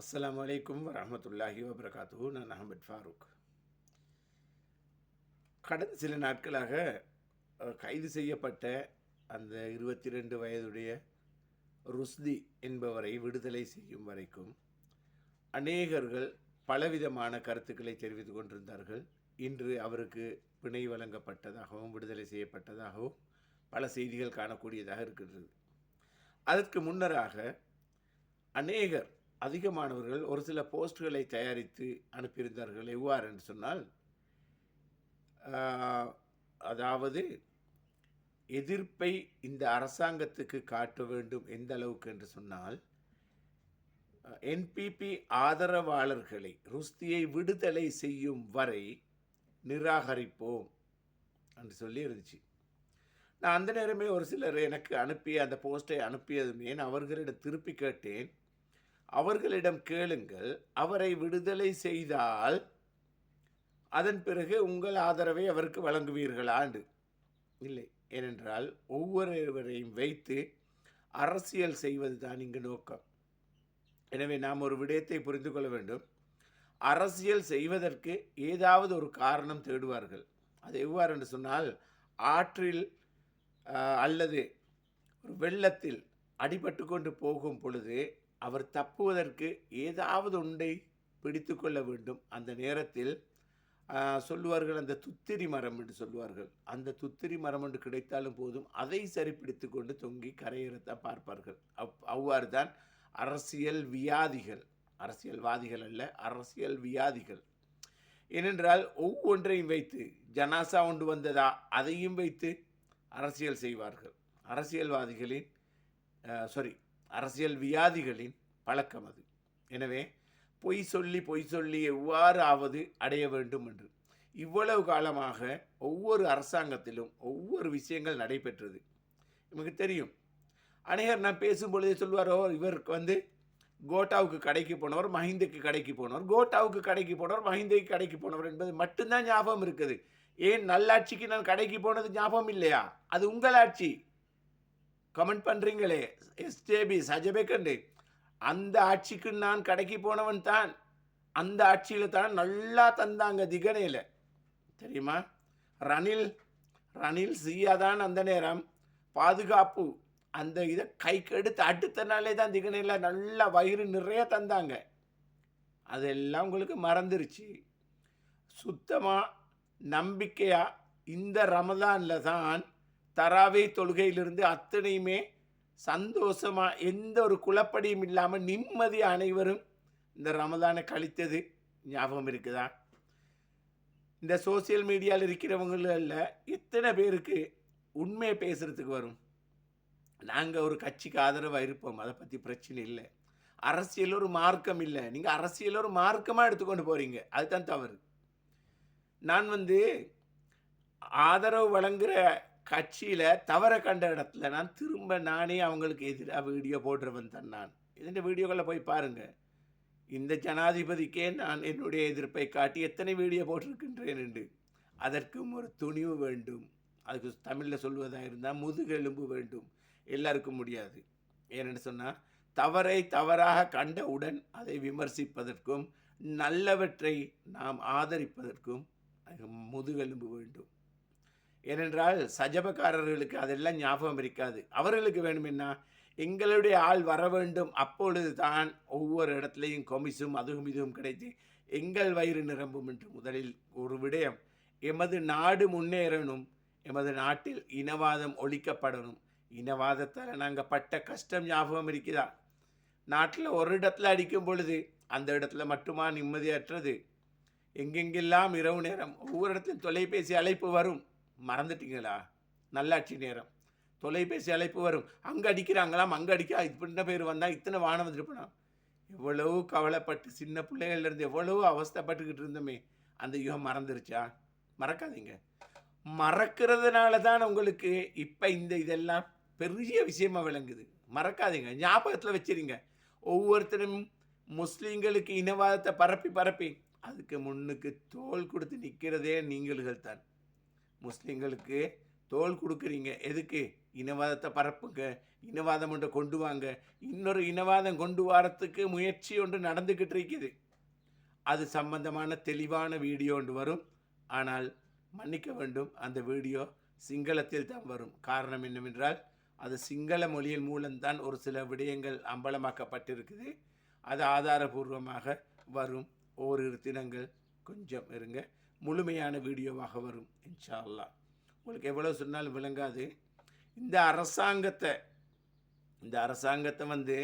அஸ்லாம் அலைக்கும் வரமத்துல்லாஹி வபரகாத்து நான் அஹமத் ஃபாரூக். கடந்த சில நாட்களாக கைது செய்யப்பட்ட அந்த இருபத்தி ரெண்டு வயதுடைய ருஸ்தி என்பவரை விடுதலை செய்யும் வரைக்கும் அநேகர்கள் பலவிதமான கருத்துக்களை தெரிவித்து கொண்டிருந்தார்கள். இன்று அவருக்கு பிணை வழங்கப்பட்டதாகவும் விடுதலை செய்யப்பட்டதாகவும் பல செய்திகள் காணக்கூடியதாக இருக்கின்றது. அதற்கு முன்னராக அநேகர் அதிகமானவர்கள் ஒரு சில போஸ்ட்களை தயாரித்து அனுப்பியிருந்தார்கள். எவ்வாறு என்று சொன்னால் அதாவது எதிர்ப்பை இந்த அரசாங்கத்துக்கு காட்ட வேண்டும் எந்த அளவுக்கு என்று சொன்னால் என்பிபி ஆதரவாளர்களை ருஸ்தியை விடுதலை செய்யும் வரை நிராகரிப்போம் என்று சொல்லி இருந்துச்சு. நான் அந்த நேரமே ஒரு சிலர் எனக்கு அனுப்பி அந்த போஸ்ட்டை அனுப்பியதுமே நான் அவர்களிடம் திருப்பி கேட்டேன். அவர்களிடம் கேளுங்கள் அவரை விடுதலை செய்தால் அதன் பிறகு உங்கள் ஆதரவை அவருக்கு வழங்குவீர்களாண்டு இல்லை ஏனென்றால் ஒவ்வொருவரையும் வைத்து அரசியல் செய்வது தான் இங்கு நோக்கம். எனவே நாம் ஒரு விடயத்தை புரிந்து கொள்ள வேண்டும். அரசியல் செய்வதற்கு ஏதாவது ஒரு காரணம் தேடுவார்கள். அது எவ்வாறு என்று சொன்னால் ஆற்றில் அல்லது ஒரு வெள்ளத்தில் அடிபட்டு கொண்டு போகும் பொழுது அவர் தப்புவதற்கு ஏதாவது ஒன்றை பிடித்து கொள்ள வேண்டும். அந்த நேரத்தில் சொல்லுவார்கள் அந்த துத்திரி மரம் என்று சொல்லுவார்கள். அந்த துத்திரி மரம் என்று கிடைத்தாலும் போதும் அதை சரிப்பிடித்து கொண்டு தொங்கி கரையேறத்தான் பார்ப்பார்கள். அவ் அவ்வாறு தான் அரசியல் வியாதிகள் அரசியல்வாதிகள் அல்ல அரசியல் வியாதிகள். ஏனென்றால் ஒவ்வொன்றையும் வைத்து ஜனாசா ஒன்று வந்ததா அதையும் வைத்து அரசியல் செய்வார்கள். அரசியல்வாதிகளின் சாரி அரசியல் வியாதிகளின் பழக்கம் அது. எனவே பொய் சொல்லி பொய் சொல்லி எவ்வாறு ஆவது அடைய வேண்டும் என்று. இவ்வளவு காலமாக ஒவ்வொரு அரசாங்கத்திலும் ஒவ்வொரு விஷயங்கள் நடைபெற்றது. நமக்கு தெரியும். அநேகர் நான் பேசும் பொழுதே சொல்வாரோ இவருக்கு வந்து கோட்டாவுக்கு கடைக்கு போனவர் மஹிந்துக்கு கடைக்கு போனவர் கோட்டாவுக்கு கடைக்கு போனவர் மஹிந்துக்கு கடைக்கு போனவர் என்பது மட்டும்தான் ஞாபகம் இருக்குது. ஏன் நல்லாட்சிக்கு நான் கடைக்கு போனது ஞாபகம் இல்லையா? அது உங்கள் ஆட்சி. கமெண்ட் பண்ணுறீங்களே எஸ்ஜேபி சஜபேக்கண்டு அந்த ஆட்சிக்கு நான் கடைக்கு போனவன் தான். அந்த ஆட்சியில் தான் நல்லா தந்தாங்க திகனையில். தெரியுமா? ரணில் ரணில் சியா தான் அந்த நேரம் பாதுகாப்பு அந்த இதை கைக்கு எடுத்து அடுத்த நாளே தான் திகனையில் நல்லா வயிறு நிறைய தந்தாங்க. அதெல்லாம் உங்களுக்கு மறந்துருச்சு. சுத்தமாக நம்பிக்கையாக இந்த ரமதானில் தான் தராவே தொழுகையிலிருந்து அத்தனையுமே சந்தோஷமாக எந்த ஒரு குழப்படியும் இல்லாமல் நிம்மதி அனைவரும் இந்த ரமதானை கழித்தது ஞாபகம் இருக்குதா? இந்த சோசியல் மீடியாவில் இருக்கிறவங்களில் எத்தனை பேருக்கு உண்மையை பேசுகிறதுக்கு வரும்? நாங்கள் ஒரு கட்சிக்கு ஆதரவாக இருப்போம் அதை பற்றி பிரச்சனை இல்லை. அரசியல் ஒரு மார்க்கம் இல்லை. நீங்கள் அரசியல் ஒரு மார்க்கமாக எடுத்துக்கொண்டு போகிறீங்க அதுதான் தவறு. நான் வந்து ஆதரவு வழங்குகிற கட்சியில் தவற கண்ட இடத்துல நான் திரும்ப நானே அவங்களுக்கு எதிராக வீடியோ போடுறவன் தான் நான். இதன் வீடியோக்களை போய் பாருங்கள் இந்த ஜனாதிபதிக்கே நான் என்னுடைய எதிர்ப்பை காட்டி எத்தனை வீடியோ போட்டிருக்கின்றேன் என்று. அதற்கும் ஒரு துணிவு வேண்டும். அதுக்கு தமிழில் சொல்வதாக இருந்தால் முதுகெலும்பு வேண்டும். எல்லாருக்கும் முடியாது. ஏன்னு சொன்னால் தவறை தவறாக கண்டவுடன் அதை விமர்சிப்பதற்கும் நல்லவற்றை நாம் ஆதரிப்பதற்கும் முதுகெலும்பு வேண்டும். ஏனென்றால் சஜபக்காரர்களுக்கு அதெல்லாம் ஞாபகம் இருக்காது. அவர்களுக்கு வேணுமென்னா எங்களுடைய ஆள் வர வேண்டும். அப்பொழுது தான் ஒவ்வொரு இடத்துலையும் கொமிசும் அதுவும் இதுவும் கிடைத்து எங்கள் வயிறு நிரம்பும் என்று முதலில் ஒரு விடயம். எமது நாடு முன்னேறணும். எமது நாட்டில் இனவாதம் ஒழிக்கப்படணும். இனவாதத்தால் நாங்கள் பட்ட கஷ்டம் ஞாபகம் இருக்குதா நாட்டில் ஒரு இடத்துல அடிக்கும் பொழுது அந்த இடத்துல மட்டுமா நிம்மதியற்றது? எங்கெங்கெல்லாம் இரவு நேரம் ஒவ்வொரு இடத்துலையும் தொலைபேசி அழைப்பு வரும். மறந்துட்டீங்களா? நல்லாட்சி நேரம். தொலைபேசி அழைப்பு வரும். அங்கே அடிக்கிறாங்களாம் அங்கே அடிக்க? இப்படின்ன பேர் வந்தால் இத்தனை வானம் திருப்பணும் எவ்வளவு கவலைப்பட்டு சின்ன பிள்ளைகள்லேருந்து எவ்வளவு அவஸ்தைப்பட்டுக்கிட்டு இருந்தோமே. அந்த யுகம் மறந்துருச்சா? மறக்காதீங்க. மறக்கிறதுனால தான் உங்களுக்கு இப்போ இந்த இதெல்லாம் பெரிய விஷயமாக விளங்குது. மறக்காதீங்க. ஞாபகத்தில் வச்சிருங்க. ஒவ்வொருத்தரும் முஸ்லீம்களுக்கு இனவாதத்தை பரப்பி பரப்பி அதுக்கு முன்னுக்கு தோல் கொடுத்து நிற்கிறதே நீங்கள்கள் தான் முஸ்லீம்களுக்கு தோல் கொடுக்குறீங்க. எதுக்கு? இனவாதத்தை பரப்புங்க. இனவாதம் ஒன்று கொண்டு வாங்க. இன்னொரு இனவாதம் கொண்டு வரத்துக்கு முயற்சி ஒன்று நடந்துக்கிட்டு இருக்குது. அது சம்பந்தமான தெளிவான வீடியோ ஒன்று வரும். ஆனால் மன்னிக்க வேண்டும் அந்த வீடியோ சிங்களத்தில் தான் வரும். காரணம் என்னவென்றால் அது சிங்கள மொழியின் மூலம்தான் ஒரு சில விடயங்கள் அம்பலமாக்கப்பட்டிருக்குது. அது ஆதாரபூர்வமாக வரும். ஓரிரு தினங்கள் கொஞ்சம் இருங்க. முழுமையான வீடியோவாக வரும் இன்ஷா உங்களுக்கு எவ்வளோ சொன்னாலும் விளங்காது. இந்த அரசாங்கத்தை இந்த அரசாங்கத்தை வந்து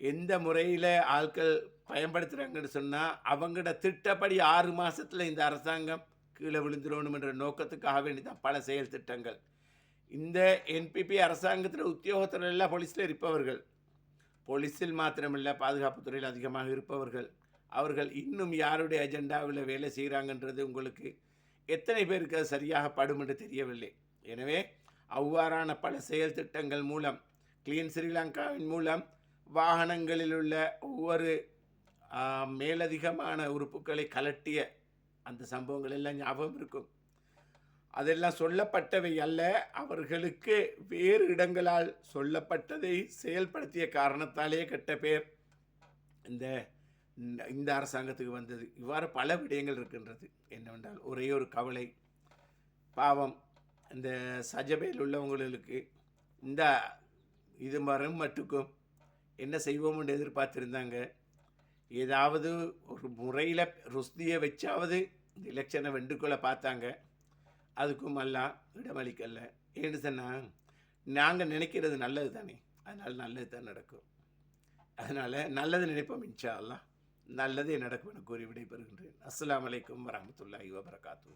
எந்த முறையில் ஆட்கள் பயன்படுத்துகிறாங்கன்னு சொன்னால் அவங்களோட திட்டப்படி ஆறு மாதத்தில் இந்த அரசாங்கம் கீழே விழுந்துடணும் என்ற நோக்கத்துக்காக வேண்டி தான் பல செயல் திட்டங்கள். இந்த என்பிபி அரசாங்கத்தில் உத்தியோகத்தில் எல்லாம் போலீஸில் இருப்பவர்கள். போலீஸில் மாத்திரமில்லை பாதுகாப்புத்துறையில் அதிகமாக இருப்பவர்கள். அவர்கள் இன்னும் யாருடைய அஜெண்டாவில் வேலை செய்கிறாங்கன்றது உங்களுக்கு எத்தனை பேருக்கு அது சரியாக படும் என்று தெரியவில்லை. எனவே அவ்வாறான பல செயல் திட்டங்கள் மூலம் கிளீன் ஸ்ரீலங்காவின் மூலம் வாகனங்களில் உள்ள ஒவ்வொரு மேலதிகமான உறுப்புகளை கலட்டிய அந்த சம்பவங்கள் எல்லாம் ஞாபகம் இருக்கும். அதெல்லாம் சொல்லப்பட்டவை அல்ல அவர்களுக்கு வேறு இடங்களால் சொல்லப்பட்டதை செயல்படுத்திய காரணத்தாலே கெட்ட பேர். இந்த இந்த- இந்த அரசாங்கத்துக்கு வந்தது. இவ்வாறு பல விடயங்கள் இருக்கின்றது. என்னவென்றால் ஒரே ஒரு கவலை. பாவம். இந்த சஜபையில் உள்ளவங்களுக்கு இந்த இது மரம் மட்டுக்கும் என்ன செய்வோம் என்று எதிர்பார்த்துருந்தாங்க. ஏதாவது ஒரு முறையில் ருஸ்தியை வச்சாவது இந்த எலெக்ஷனை வெண்டுக்கொள்ள பார்த்தாங்க. அதுக்கும் எல்லாம் இடமளிக்கல. ஏன்னு சொன்னால் நாங்கள் நினைக்கிறது நல்லது தானே அதனால் நல்லது தான் நடக்கும். அதனால் நல்லது நினைப்போம் இன்ஷா நல்லதே நடக்கும் என கூறி விடைபெறுகின்றேன். அஸ்லாம் வலைக்கம் வரமத்துல்லாஹி வபரகாத்து